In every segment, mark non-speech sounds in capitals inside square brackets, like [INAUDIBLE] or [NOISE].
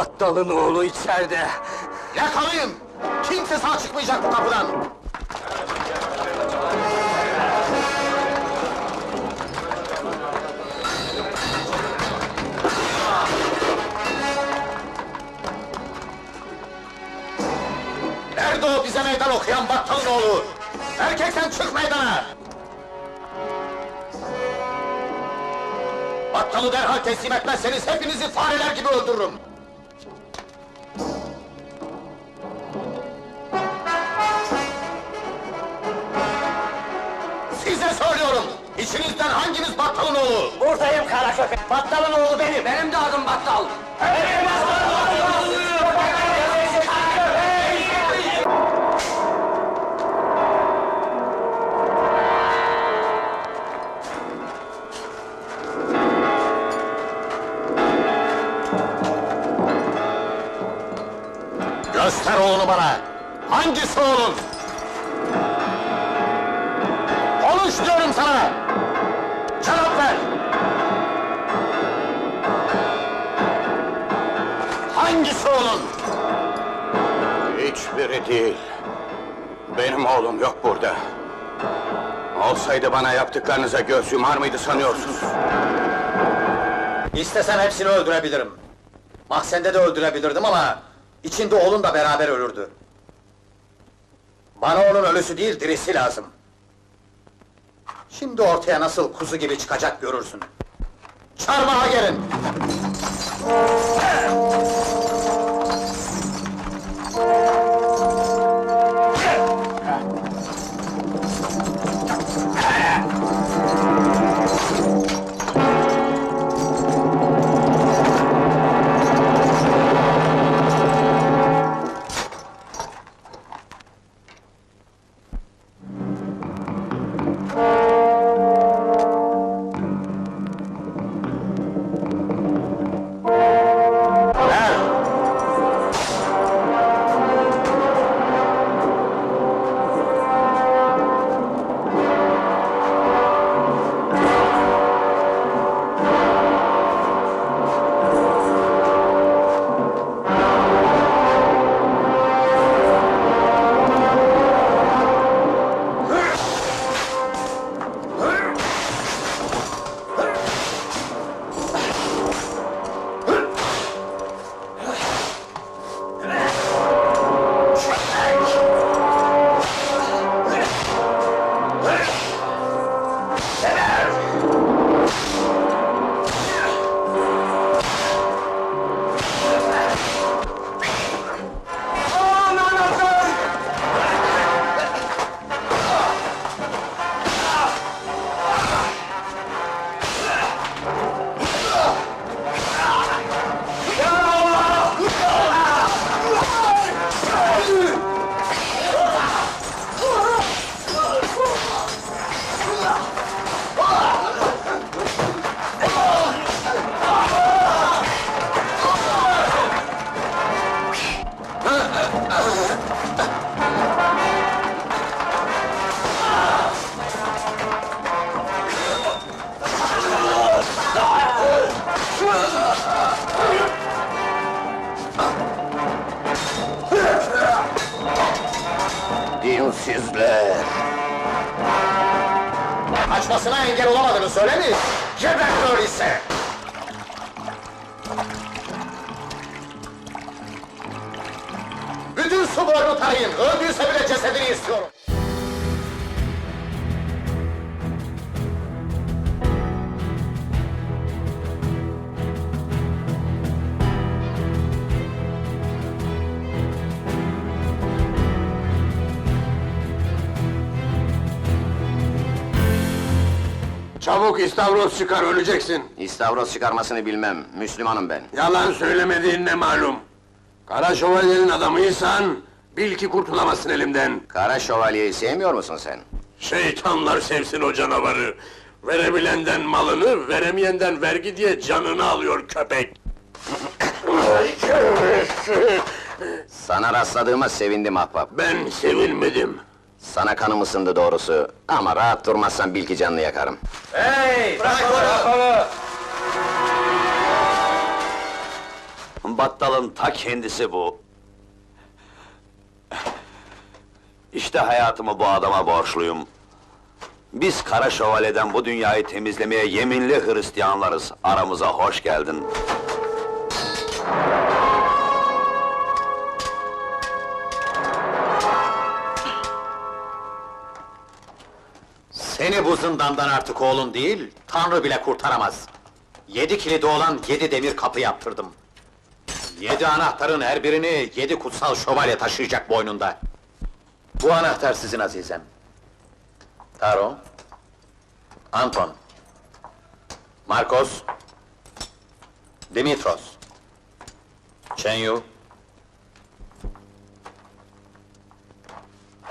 Battalın oğlu içeride. Yakalayın! Kimse sağ çıkmayacak bu kapıdan! Nerede o bize meydan okuyan battalın oğlu? Erkeksen çık meydana! Battalı derhal teslim etmezseniz hepinizi fareler gibi öldürürüm! İçinizden hanginiz battalın oğlu? Buradayım kara köpek. Battalın oğlu benim. Benim de adım Battal. Göster oğlunu bana! Hangisi oğlun? Hangisi oğlun? Hiçbiri değil. Benim oğlum yok burada. Olsaydı bana yaptıklarınıza göz yumar mıydı sanıyorsunuz? İstesem hepsini öldürebilirim. Mahzende de öldürebilirdim ama... ...içinde oğlun da beraber ölürdü. Bana onun ölüsü değil, dirisi lazım. Şimdi ortaya nasıl kuzu gibi çıkacak görürsün. Çarmıha gelin! Dinsizler! Açmasına engel olamadığını söyle mi? Geber öyleyse! Bütün su boyunu tarayın, öldüyse bile cesedini istiyorum! Çabuk istavroz çıkar, öleceksin! İstavroz çıkarmasını bilmem, Müslümanım ben. Yalan söylemediğin ne malum? Kara şövalyenin adamıysan, bil ki kurtulamazsın elimden! Kara şövalyeyi sevmiyor musun sen? Şeytanlar sevsin o canavarı! Verebilenden malını, veremeyenden vergi diye canını alıyor köpek! Sana rastladığıma sevindim ahbap. Ben sevinmedim! Sana kanım ısındı doğrusu. Ama rahat durmazsan bil ki canını yakarım. Hey! Bırak onu! Battalın ta kendisi bu. İşte hayatımı bu adama borçluyum. Biz Kara Şövalye'den bu dünyayı temizlemeye yeminli Hristiyanlarız. Aramıza hoş geldin. Seni bu zindandan artık oğlun değil, Tanrı bile kurtaramaz. Yedi kilidi olan yedi demir kapı yaptırdım. Yedi anahtarın her birini yedi kutsal şövalye taşıyacak boynunda. Bu anahtar sizin azizem. Taro, Anton, Marcos, Dimitros, Chenyu,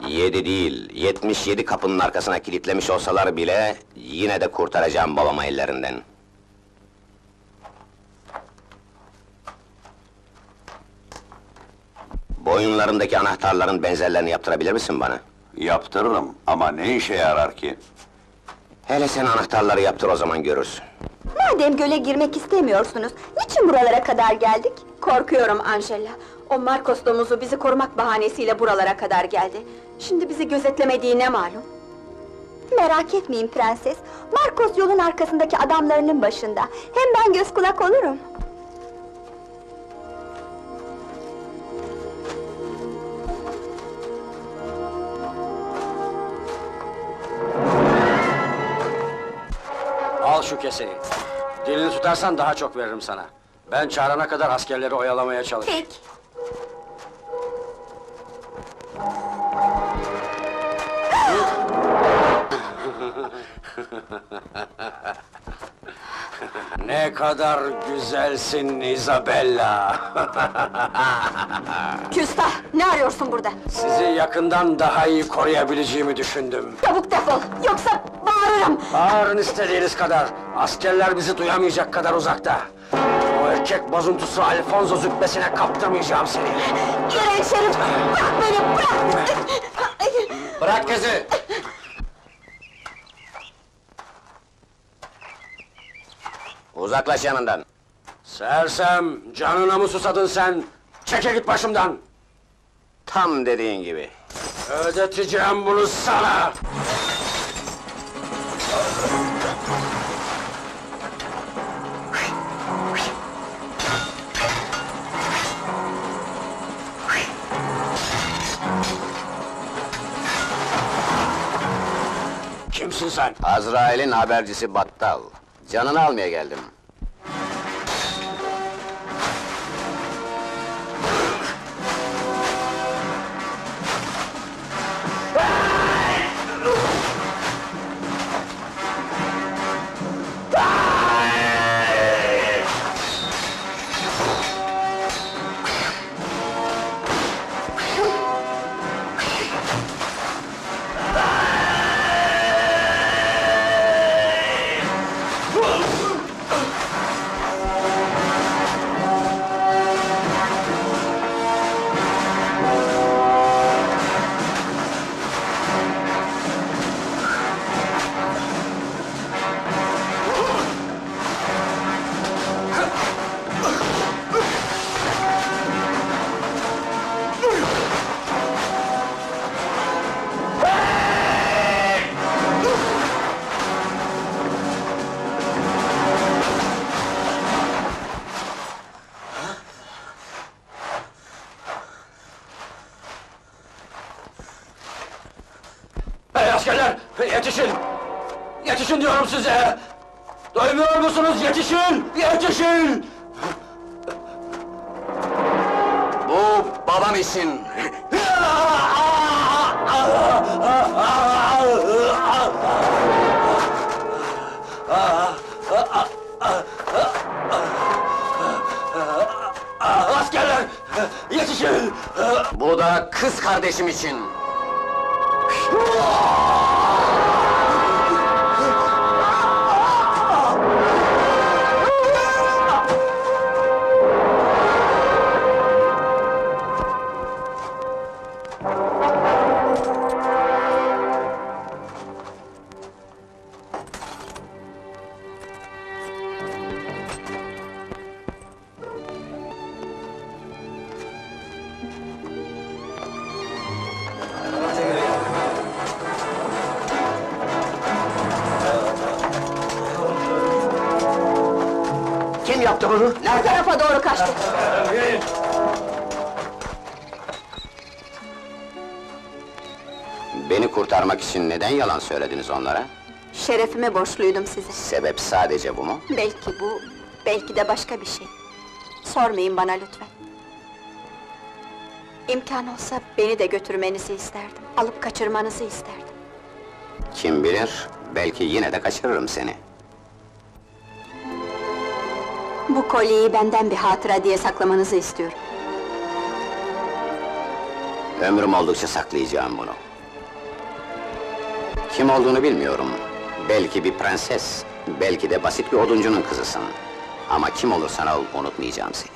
Yedi değil, yetmiş yedi kapının arkasına kilitlemiş olsalar bile... ...yine de kurtaracağım babamı ellerinden. Boyunlarındaki anahtarların benzerlerini yaptırabilir misin bana? Yaptırırım ama ne işe yarar ki? Hele sen anahtarları yaptır o zaman görürsün. Madem göle girmek istemiyorsunuz, niçin buralara kadar geldik? Korkuyorum Angela. O Marcos domuzu bizi korumak bahanesiyle buralara kadar geldi. Şimdi bizi gözetlemediği ne malum? Merak etmeyin prenses. Marcos yolun arkasındaki adamlarının başında. Hem ben göz kulak olurum. Al şu keseyi. Dilini tutarsan daha çok veririm sana. Ben çağırana kadar askerleri oyalamaya çalış. Peki. [LAUGHS] Ne kadar güzelsin Isabella. [LAUGHS] Küstah, ne arıyorsun burada? Sizi yakından daha iyi koruyabileceğimi düşündüm. Çabuk defol, yoksa bağırırım! Bağırın istediğiniz kadar. Askerler bizi duyamayacak kadar uzakta. O erkek bozuntusu Alfonso züppesine kaptırmayacağım seni. İğrenç herif! Bırak beni, bırak! Bırak kızı! Uzaklaş yanından. Sersem, canına mı susadın sen? Çeke git başımdan! Tam dediğin gibi. Ödeteceğim bunu sana! Kimsin sen? Azrail'in habercisi Battal. Canını almaya geldim. Askerler, yetişin! Yetişin diyorum size! Duymuyor musunuz? Yetişin! Yetişin! Bu babam için. Askerler, yetişin! Bu da kız kardeşim için. [LAUGHS] yaptı bunu? Bu tarafa doğru kaçtı. Beni kurtarmak için neden yalan söylediniz onlara? Şerefime borçluydum size. Sebep sadece bu mu? Belki bu, belki de başka bir şey. Sormayın bana lütfen. İmkan olsa beni de götürmenizi isterdim. Alıp kaçırmanızı isterdim. Kim bilir, belki yine de kaçırırım seni. Bu kolyeyi benden bir hatıra diye saklamanızı istiyorum. Ömrüm oldukça saklayacağım bunu. Kim olduğunu bilmiyorum. Belki bir prenses, belki de basit bir oduncunun kızısın. Ama kim olursan ol, unutmayacağım seni.